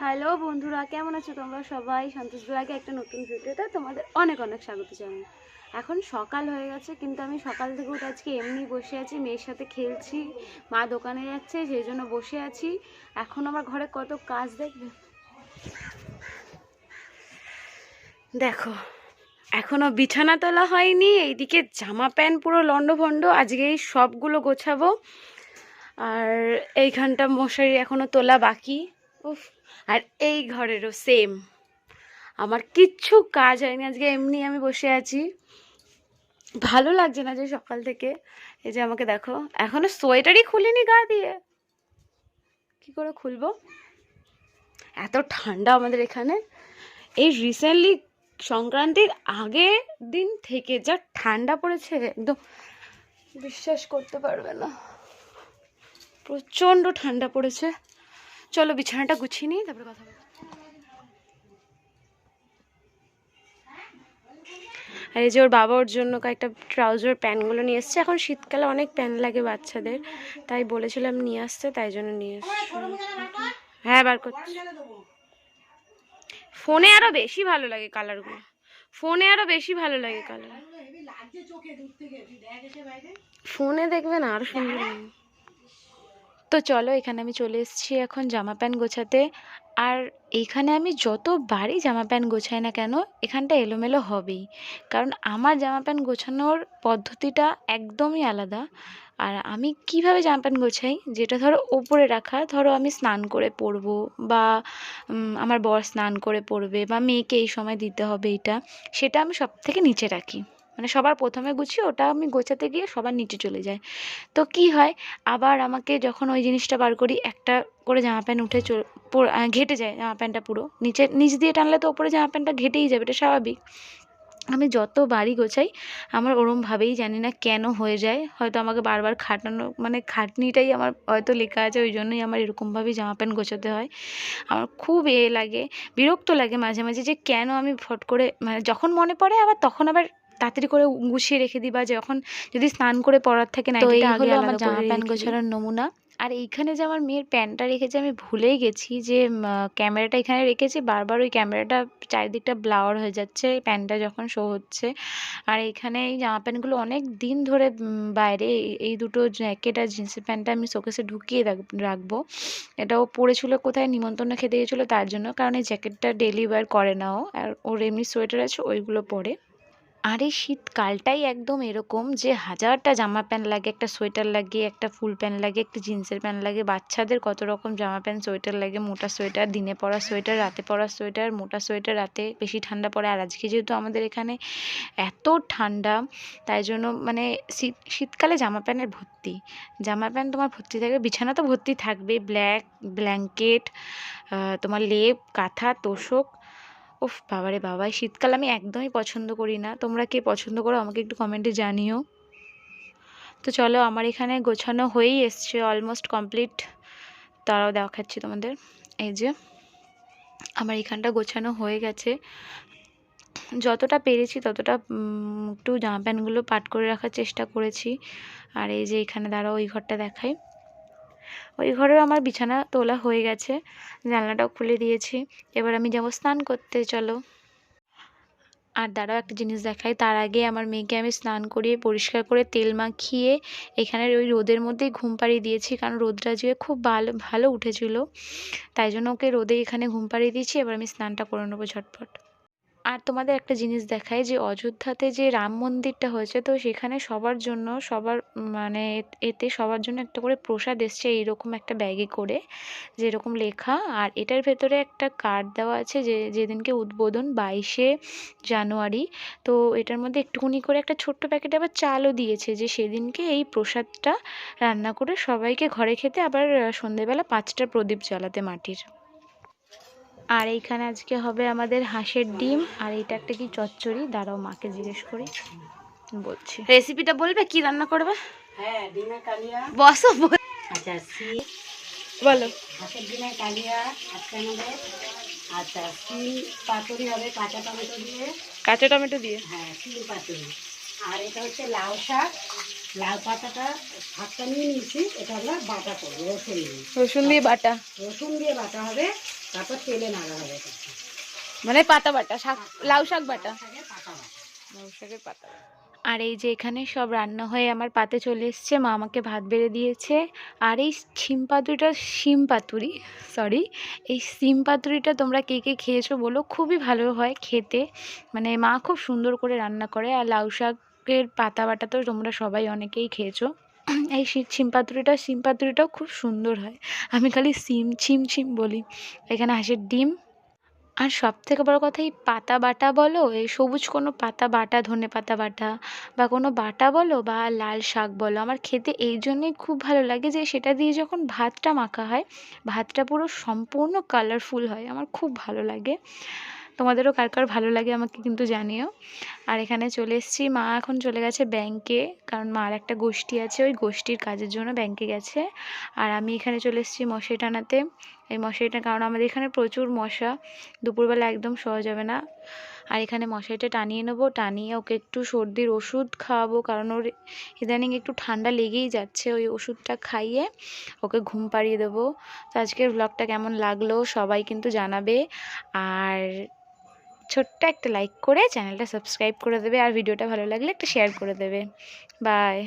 Hello বন্ধুরা, কেমন আছো তোমরা সবাই? সন্তোষ ব্লাগে একটা নতুন ভিডিওতে তোমাদের অনেক অনেক স্বাগত জানাই। এখন সকাল হয়ে গেছে, কিন্তু আমি সকাল থেকে উঠে আজকে এমনি বসে আছি, মেয়ের সাথে খেলছি, মা দোকানে যাচ্ছে, সেই জন্য বসে আছি। এখন আমার ঘরে কত কাজ দেখবে? দেখো, এখনও বিছানা তোলা হয়নি, এইদিকে জামা প্যান্ট পুরো লন্ডভন্ড আজকে এই সবগুলো গোছাবো। আর এইখানটা মশারি এখনও তোলা বাকি। উফ, আর এই ঘরেরও সেম আমার কিচ্ছু কাজ হয়নি, আজকে এমনি আমি বসে আছি। ভালো লাগছে না যে সকাল থেকে। এই যে আমাকে দেখো, এখনও সোয়েটারই খুলিনি গা দিয়ে। কি করে খুলবো? এত ঠান্ডা আমাদের এখানে। এই রিসেন্টলি সংক্রান্তির আগে দিন থেকে যা ঠান্ডা পড়েছে একদম বিশ্বাস করতে পারবে না। প্রচণ্ড ঠান্ডা পড়েছে। চলো বিছানাটা গুছিয়ে নিই, তারপরে কথা এই যে ওর বাবা ওর জন্য কয়েকটা ট্রাউজার প্যান্টগুলো নিয়ে এসছে। এখন শীতকালে অনেক প্যান্ট লাগে বাচ্চাদের, তাই বলেছিলাম নিয়ে আসতে, তাই জন্য নিয়ে এসছে। হ্যাঁ বার করছি ফোনে আরও বেশি ভালো লাগে কালারগুলো। ফোনে আরও বেশি ভালো লাগে কালার। ফোনে দেখবেন আরও সুন্দর। তো চলো এখানে আমি চলে এসেছি এখন জামা প্যান্ট গোছাতে। আর এইখানে আমি যতবারই জামা প্যান্ট গোছাই না কেন, এখানটা এলোমেলো হবেই। কারণ আমার জামা প্যান্ট গোছানোর পদ্ধতিটা একদমই আলাদা। আর আমি কীভাবে জামা প্যান্ট গোছাই, যেটা ধরো ওপরে রাখা, ধরো আমি স্নান করে পরবো বা আমার বর স্নান করে পরবে বা মেয়েকে এই সময় দিতে হবে এটা, সেটা আমি সব থেকে নিচে রাখি। মানে সবার প্রথমে গুছিয়ে ওটা আমি গোছাতে গিয়ে সবার নিচে চলে যায়। তো কি হয়? আবার আমাকে যখন ওই জিনিসটা বার করি, একটা করে জামা প্যান্ট উঠে ঘেটে যায় জামা প্যান্টটা পুরো। নিচে, নিচ দিয়ে টানলে তো ওপরে জামা প্যান্টটা ঘেটেই যাবে, এটা স্বাভাবিক। আমি যত বাড়ি গোছাই, আমার ওরমভাবেই জানি না কেন হয়ে যায়। হয়তো আমাকে বারবার খাটানো মানে খাটনিটাই আমার হয়তো লেখা আছে, ওই জন্যই আমার এরকমভাবেই জামা প্যান্ট গোছাতে হয়। আমার খুব এ লাগে, বিরক্ত লাগে মাঝে মাঝে যে কেন আমি ফট করে মানে যখন মনে পড়ে আবার তখন আবার তাড়াতাড়ি করে গুছিয়ে রেখে দিই বা যখন যদি স্নান করে পরার থাকে না তো এই হলো আমার জামা প্যান্ট গোছানোর নমুনা। আর এইখানে যে আমার মেয়ের প্যান্টটা রেখেছে আমি ভুলেই গেছি যে ক্যামেরাটা এখানে রেখেছি। বারবার ওই ক্যামেরাটা চারিদিকটা ব্লাওয়ার হয়ে যাচ্ছে প্যান্টটা যখন শো হচ্ছে। আর এইখানে এই জামা প্যান্টগুলো অনেক দিন ধরে বাইরে এই- দুটো জ্যাকেট আর জিন্সের প্যান্টটা আমি শোকেসে ঢুকিয়ে রাখ- রাখব। এটাও পড়েছিল কোথায়? নিমন্ত্রণ খেতে গেছিল তার জন্য। কারণ এই জ্যাকেটটা ডেলি ওয়্যার করে না ও আর ওর এমনি সোয়েটার আছে ওইগুলো পরে। আর এই শীতকালটাই একদম এরকম যে হাজারটা জামা প্যান্ট লাগে, একটা সোয়েটার লাগে, একটা ফুল প্যান্ট লাগে, একটা জিন্সের প্যান্ট লাগে। বাচ্চাদের কত রকম জামা প্যান্ট, সোয়েটার লাগে, মোটা সোয়েটার, দিনে পরা সোয়েটার, রাতে পরা সোয়েটার, মোটা সোয়েটার, রাতে বেশি ঠান্ডা পড়ে। আর আজকে যেহেতু আমাদের এখানে এত ঠান্ডা, তাই জন্য মানে শীত, শীতকালে জামা প্যান্টের ভর্তি। জামা প্যান্ট তোমার ভর্তি থাকবে, বিছানা তো ভর্তি থাকবে ব্ল্যাক, ব্ল্যাঙ্কেট তোমার লেপ, কাঁথা, তোষক উফ, বাবারে বাবা শীতকাল আমি একদমই পছন্দ করি না। তোমরা কে পছন্দ করো আমাকে একটু কমেন্টে জানিও। তো চলো, আমার এখানে গোছানো হয়েই এসছে অলমোস্ট কমপ্লিট তারাও দেখাচ্ছি তোমাদের। এই যে, আমার এখানটা গোছানো হয়ে গেছে। যতটা পেরেছি ততটা একটু জামা প্যান্টগুলো পাট করে রাখার চেষ্টা করেছি। আর এই যে এখানে দাঁড়াও, ওই ঘরটা দেখাই। ওই ঘরেও আমার বিছানা তোলা হয়ে গেছে। জানলাটাও খুলে দিয়েছি। এবার আমি যাব স্নান করতে, চলো। আর দাঁড়াও, একটা জিনিস দেখাই। তার আগে আমার মেয়েকে আমি স্নান করিয়ে পরিষ্কার করে তেল মাখিয়ে এখানের ওই রোদের মধ্যেই ঘুম পাড়িয়ে দিয়েছি, কারণ রোদটা যে খুব ভালো ভালো উঠেছিল। তাই জন্য ওকে রোদে এখানে ঘুম পাড়িয়ে দিয়েছি। এবার আমি স্নানটা করে নেব ঝটপট। আর তোমাদের একটা জিনিস দেখাই যে অযোধ্যাতে যে রাম মন্দিরটা হয়েছে, তো সেখানে সবার জন্য, সবার মানে এতে সবার জন্য একটা করে প্রসাদ এসছে এইরকম একটা ব্যাগে করে, যেরকম লেখা। আর এটার ভেতরে একটা কার্ড দেওয়া আছে যে যেদিনকে উদ্বোধন বাইশে জানুয়ারি, তো এটার মধ্যে একটুখানি করে একটা ছোট্ট প্যাকেটে আবার চালও দিয়েছে যে সেদিনকে এই প্রসাদটা রান্না করে সবাইকে ঘরে খেতে আবার সন্ধেবেলা পাঁচটা প্রদীপ জ্বালাতে মাটির। আর এইখানে আজকে হবে আমাদের হাঁসের ডিম। আর এইটা একটা কি চচ্চড়ি? দাঁড়াও মাকে জিজ্ঞেস করি। বলছি। রেসিপিটা বলবে? কি রান্না করবে? হ্যাঁ ডিমের কালিয়া। বসো আচ্ছা বলো। হাঁসের ডিমের কালিয়া আজকে আমাদের। আচ্ছা সিম পাতুরি হবে কাঁচা টমেটো দিয়ে। কাঁচা টমেটো দিয়ে? হ্যাঁ সিম পাতুরি। আর এটা হচ্ছে লাউ শাক। লাউ পাতাটা শাকটা নিয়ে নিয়েছি। এটা আমরা বাটা করব রসুন দিয়ে। রসুন দিয়ে বাটা। রসুন দিয়ে বাটা হবে। তারপর তেলে নাড়া হবে মানে পাতা বাটা শাক লাউ শাক বাটা। লাউ শাকের পাতা আর এই যে এখানে সব রান্না হয়ে আমার পাতে চলে এসছে মা আমাকে ভাত বেড়ে দিয়েছে। আর এই শিম পাতুরিটা শিম পাতুরি সরি এই শিম পাতুরিটা তোমরা কে কে খেয়েছো বলো? খুবই ভালো হয় খেতে। মানে মা খুব সুন্দর করে রান্না করে। আর লাউ শাকের পাতা বাটা তো তোমরা সবাই অনেকেই খেয়েছো। এই শিম পাতুরিটা, শিম পাতুরিটাও খুব সুন্দর হয়। আমি খালি সিম ছিম ছিম বলি। এখানে হাঁসের ডিম। আর সব থেকে বড়ো কথা, এই পাতা বাটা বলো, এই সবুজ কোনো পাতা বাটা, ধনে পাতা বাটা বা কোনো বাটা বলো বা লাল শাক বলো, আমার খেতে এই জন্যেই খুব ভালো লাগে যে সেটা দিয়ে যখন ভাতটা মাখা হয়, ভাতটা পুরো সম্পূর্ণ কালারফুল হয়, আমার খুব ভালো লাগে। তোমাদেরও কার কার ভালো লাগে আমাকে কিন্তু জানিও। আর এখানে চলে এসেছি, মা এখন চলে গেছে ব্যাংকে কারণ মার একটা গোষ্ঠী আছে, ওই গোষ্ঠীর কাজের জন্য ব্যাংকে গেছে। আর আমি এখানে চলে এসেছি মশারি টানাতে। এই মশারিটা, কারণ আমাদের এখানে প্রচুর মশা, দুপুরবেলা একদম শোয়া যাবে না। আর এখানে মশারিটা টানিয়ে নেব, টানিয়ে ওকে একটু সর্দির ওষুধ খাওয়াবো, কারণ ওর ইদানিং একটু ঠান্ডা লেগেই যাচ্ছে, ওই ওষুধটা খাইয়ে ওকে ঘুম পাড়িয়ে দেবো। তো আজকের ব্লগটা কেমন লাগল সবাই কিন্তু জানাবে। আর ছোট্ট একটা লাইক করে চ্যানেলটা সাবস্ক্রাইব করে দেবে আর ভিডিওটা ভালো লাগলে একটা শেয়ার করে দেবে। বাই